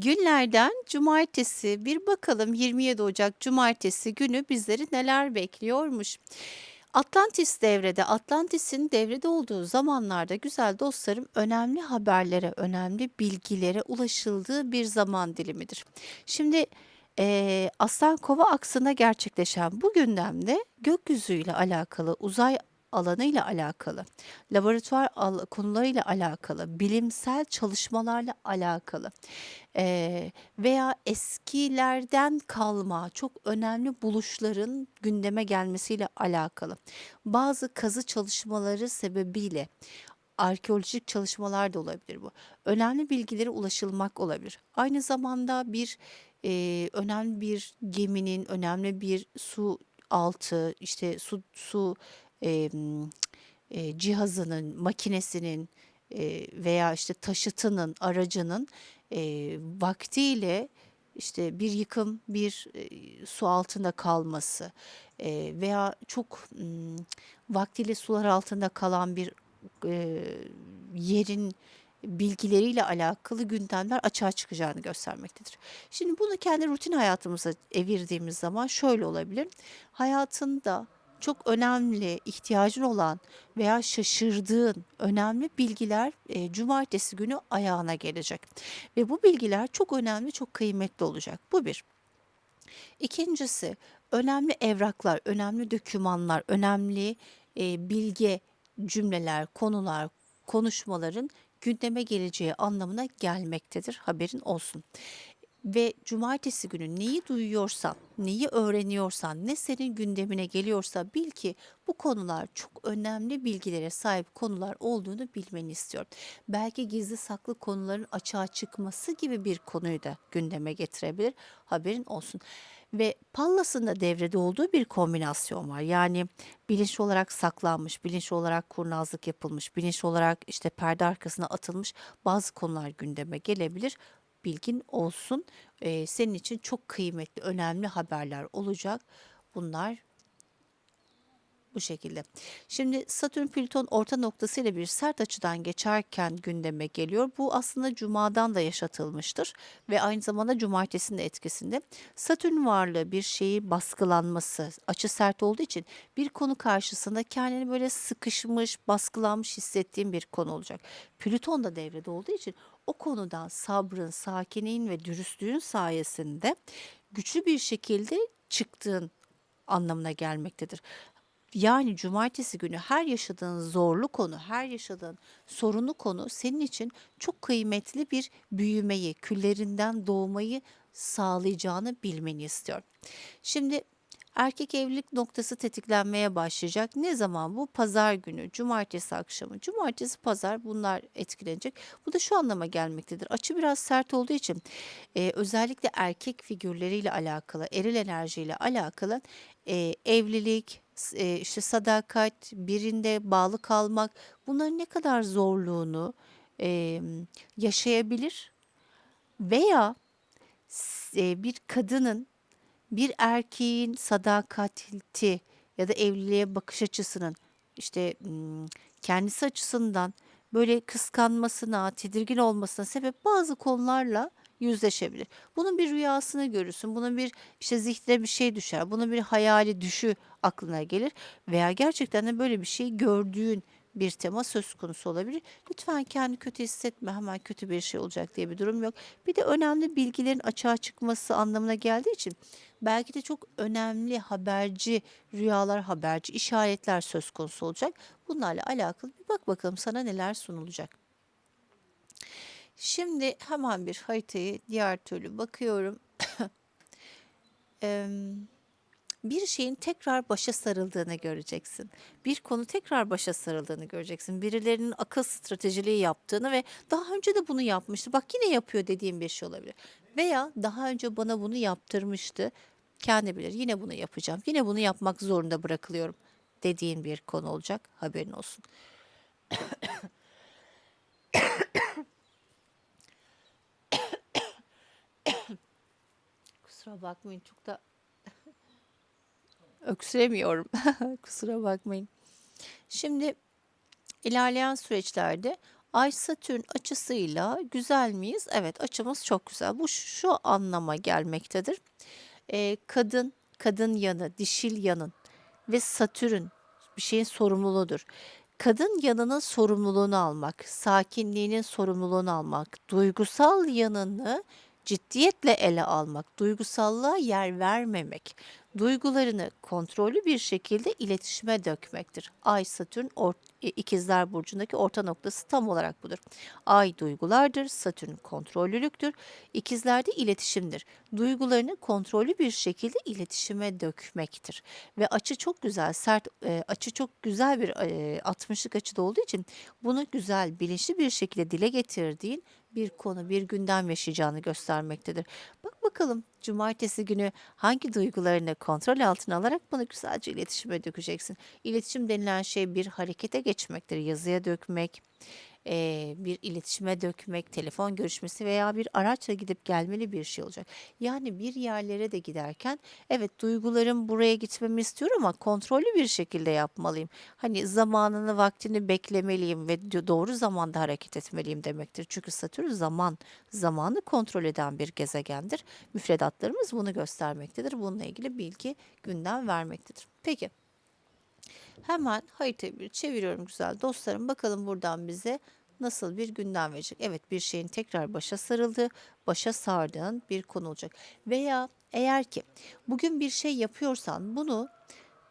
Günlerden cumartesi bir bakalım 27 Ocak cumartesi günü bizleri neler bekliyormuş. Atlantis devrede, Atlantis'in devrede olduğu zamanlarda güzel dostlarım önemli haberlere, önemli bilgilere ulaşıldığı bir zaman dilimidir. Şimdi Aslan Kova aksına gerçekleşen bu gündemde gökyüzüyle alakalı, uzay alanıyla alakalı, laboratuvar al- konularıyla alakalı, bilimsel çalışmalarla alakalı eee, veya eskilerden kalma çok önemli buluşların gündeme gelmesiyle alakalı. Bazı kazı çalışmaları sebebiyle arkeolojik çalışmalar da olabilir bu. Önemli bilgilere ulaşılmak olabilir. Aynı zamanda bir eee, önemli bir geminin, önemli bir su altı, işte su su em, e, cihazının, makinesinin e, veya işte taşıtının, aracının e, vaktiyle işte bir yıkım, bir e, su altında kalması e, veya çok mm, vaktiyle sular altında kalan bir e, yerin bilgileriyle alakalı gündemler açığa çıkacağını göstermektedir. Şimdi bunu kendi rutin hayatımıza evirdiğimiz zaman şöyle olabilir. Hayatında çok önemli, ihtiyacın olan veya şaşırdığın önemli bilgiler e, cumartesi günü ayağına gelecek. Ve bu bilgiler çok önemli, çok kıymetli olacak. Bu bir. İkincisi, önemli evraklar, önemli dokümanlar, önemli e, bilge cümleler, konular, konuşmaların gündeme geleceği anlamına gelmektedir. Haberin olsun. Ve cumartesi günü neyi duyuyorsan, neyi öğreniyorsan, ne senin gündemine geliyorsa bil ki bu konular çok önemli bilgilere sahip konular olduğunu bilmeni istiyorum. Belki gizli saklı konuların açığa çıkması gibi bir konuyu da gündeme getirebilir. Haberin olsun. Ve Pallas'ın devrede olduğu bir kombinasyon var. Yani bilinçli olarak saklanmış, bilinçli olarak kurnazlık yapılmış, bilinçli olarak işte perde arkasına atılmış bazı konular gündeme gelebilir bilgin olsun. Eee, senin için çok kıymetli, önemli haberler olacak. Bunlar bu şekilde. Şimdi Satürn Plüton orta noktasıyla bir sert açıdan geçerken gündeme geliyor. Bu aslında cumadan da yaşatılmıştır ve aynı zamanda cumartesinin de etkisinde. Satürn varlığı bir şeyi baskılanması, açı sert olduğu için bir konu karşısında kendini böyle sıkışmış, baskılanmış hissettiğin bir konu olacak. Plüton da devrede olduğu için o konudan sabrın, sakinliğin ve dürüstlüğün sayesinde güçlü bir şekilde çıktığın anlamına gelmektedir. Yani cumartesi günü her yaşadığın zorlu konu, her yaşadığın sorunlu konu senin için çok kıymetli bir büyümeyi, küllerinden doğmayı sağlayacağını bilmeni istiyorum. Şimdi erkek evlilik noktası tetiklenmeye başlayacak. Ne zaman bu? Pazar günü, cumartesi akşamı. Cumartesi, pazar bunlar etkilenecek. Bu da şu anlama gelmektedir. Açı biraz sert olduğu için e, özellikle erkek figürleriyle alakalı, eril enerjiyle alakalı e, evlilik, e, işte sadakat, birinde bağlı kalmak bunların ne kadar zorluğunu yaşayabilir? Veya e, bir kadının bir erkeğin sadakati ya da evliliğe bakış açısının işte kendisi açısından böyle kıskanmasına, tedirgin olmasına sebep bazı konularla yüzleşebilir. Bunun bir rüyasını görürsün, bunun bir işte zihnine bir şey düşer, bunun bir hayali düşü aklına gelir veya gerçekten de böyle bir şey gördüğün bir tema söz konusu olabilir. Lütfen kendi kötü hissetme, hemen kötü bir şey olacak diye bir durum yok. Bir de önemli bilgilerin açığa çıkması anlamına geldiği için belki de çok önemli haberci rüyalar, haberci işaretler söz konusu olacak. Bunlarla alakalı bir bak bakalım sana neler sunulacak. Şimdi hemen bir haritayı diğer türlü bakıyorum. Bir şeyin tekrar başa sarıldığını göreceksin. Bir konu tekrar başa sarıldığını göreceksin. Birilerinin akıl stratejiliği yaptığını ve daha önce de bunu yapmıştı. Bak yine yapıyor dediğim bir şey olabilir. Veya daha önce bana bunu yaptırmıştı. Kendi bilir. Yine bunu yapacağım. Yine bunu yapmak zorunda bırakılıyorum dediğin bir konu olacak. Haberin olsun. Kusura bakmayın çok da öksüremiyorum. Kusura bakmayın. Şimdi ilerleyen süreçlerde Ay Satürn açısıyla güzel miyiz? Evet, açımız çok güzel. Bu şu anlama gelmektedir. Eee, kadın, kadın yanı, dişil yanın ve Satürn bir şeyin sorumluluğudur. Kadın yanının sorumluluğunu almak, sakinliğinin sorumluluğunu almak, duygusal yanını ciddiyetle ele almak, duygusallığa yer vermemek, duygularını kontrollü bir şekilde iletişime dökmektir. Ay Satürn or- e, İkizler burcundaki orta noktası tam olarak budur. Ay duygulardır, Satürn kontrollülüktür. İkizlerde iletişimdir. Duygularını kontrollü bir şekilde iletişime dökmektir. Ve açı çok güzel, sert e, açı çok güzel bir e, 60'lık açıda olduğu için bunu güzel, bilinçli bir şekilde dile getirdiğin bir konu, bir gündem yaşayacağını göstermektedir. Bak bakalım cumartesi günü hangi duygularını kontrol altına alarak bunu güzelce iletişime dökeceksin. İletişim denilen şey bir harekete geçmektir, yazıya dökmek, eee, bir iletişime dökmek, telefon görüşmesi veya bir araçla gidip gelmeli bir şey olacak. Yani bir yerlere de giderken evet duygularım buraya gitmemi istiyor ama kontrollü bir şekilde yapmalıyım. Hani zamanını, vaktini beklemeliyim ve do- doğru zamanda hareket etmeliyim demektir. Çünkü Satürn zaman, zamanı kontrol eden bir gezegendir. Müfredatlarımız bunu göstermektedir. Bununla ilgili bilgi gündem vermektedir. Peki. Hemen haritayı bir çeviriyorum güzel dostlarım. Bakalım buradan bize nasıl bir gündem verecek. Evet bir şeyin tekrar başa sarıldığı, başa sardığın bir konu olacak. Veya eğer ki bugün bir şey yapıyorsan bunu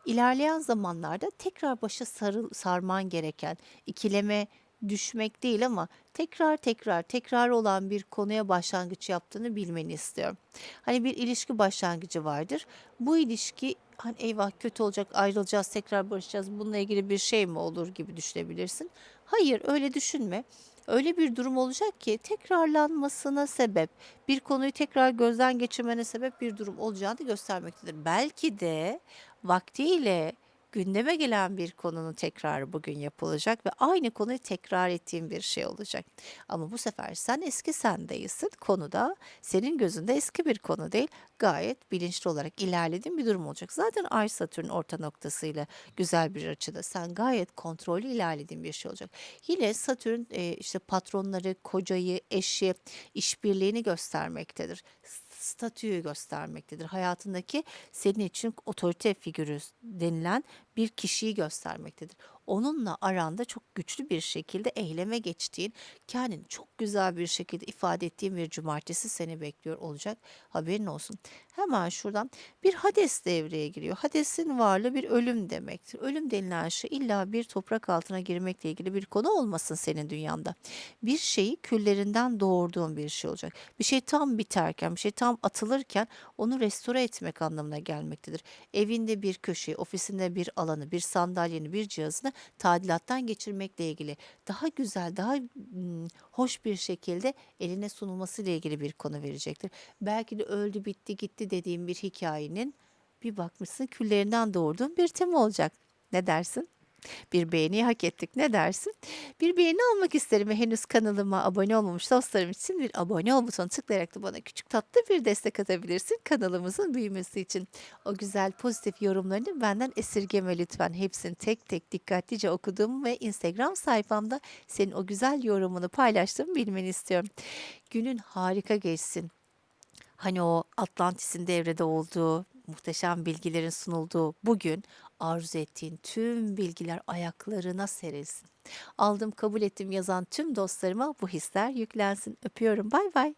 ilerleyen zamanlarda tekrar başa sarıl, sarman gereken ikileme düşmek değil ama tekrar tekrar tekrar olan bir konuya başlangıç yaptığını bilmeni istiyorum. Hani bir ilişki başlangıcı vardır. Bu ilişki hani eyvah kötü olacak ayrılacağız tekrar barışacağız bununla ilgili bir şey mi olur gibi düşünebilirsin. Hayır öyle düşünme. Öyle bir durum olacak ki tekrarlanmasına sebep, bir konuyu tekrar gözden geçirmene sebep bir durum olacağını göstermektedir. Belki de vaktiyle gündeme gelen bir konunun tekrarı bugün yapılacak ve aynı konuyu tekrar ettiğin bir şey olacak. Ama bu sefer sen eski sen değilsin. Konuda senin gözünde eski bir konu değil. Gayet bilinçli olarak ilerlediğin bir durum olacak. Zaten Ay Satürn orta noktasıyla güzel bir açıda. Sen gayet kontrollü ilerlediğin bir şey olacak. Yine Satürn e, işte patronları, kocayı, eşi, işbirliğini göstermektedir statüyü göstermektedir. Hayatındaki senin için otorite figürü denilen bir kişiyi göstermektedir. Onunla aranda çok güçlü bir şekilde eyleme geçtiğin, kendini çok güzel bir şekilde ifade ettiğin bir cumartesi seni bekliyor olacak. Haberin olsun. Hemen şuradan bir Hades devreye giriyor. Hades'in varlığı bir ölüm demektir. Ölüm denilen şey illa bir toprak altına girmekle ilgili bir konu olmasın senin dünyanda. Bir şeyi küllerinden doğurduğun bir şey olacak. Bir şey tam biterken, bir şey tam atılırken onu restore etmek anlamına gelmektedir. Evinde bir köşeyi, ofisinde bir alanı, bir sandalyeni, bir cihazını tadilattan geçirmekle ilgili daha güzel, daha hoş bir şekilde eline sunulması ile ilgili bir konu verecektir. Belki de öldü, bitti, gitti dediğim bir hikayenin bir bakmışsın küllerinden doğurduğun bir tema olacak. Ne dersin? Bir beğeni hak ettik. Ne dersin? Bir beğeni almak isterim ve henüz kanalıma abone olmamış dostlarım için bir abone ol butonuna tıklayarak da bana küçük tatlı bir destek atabilirsin kanalımızın büyümesi için. O güzel pozitif yorumlarını benden esirgeme lütfen. Hepsini tek tek dikkatlice okudum ve Instagram sayfamda senin o güzel yorumunu paylaştığımı bilmeni istiyorum. Günün harika geçsin. Hani o Atlantis'in devrede olduğu, muhteşem bilgilerin sunulduğu bugün arzu ettiğin tüm bilgiler ayaklarına serilsin. Aldım kabul ettim yazan tüm dostlarıma bu hisler yüklensin. Öpüyorum. Bay bay.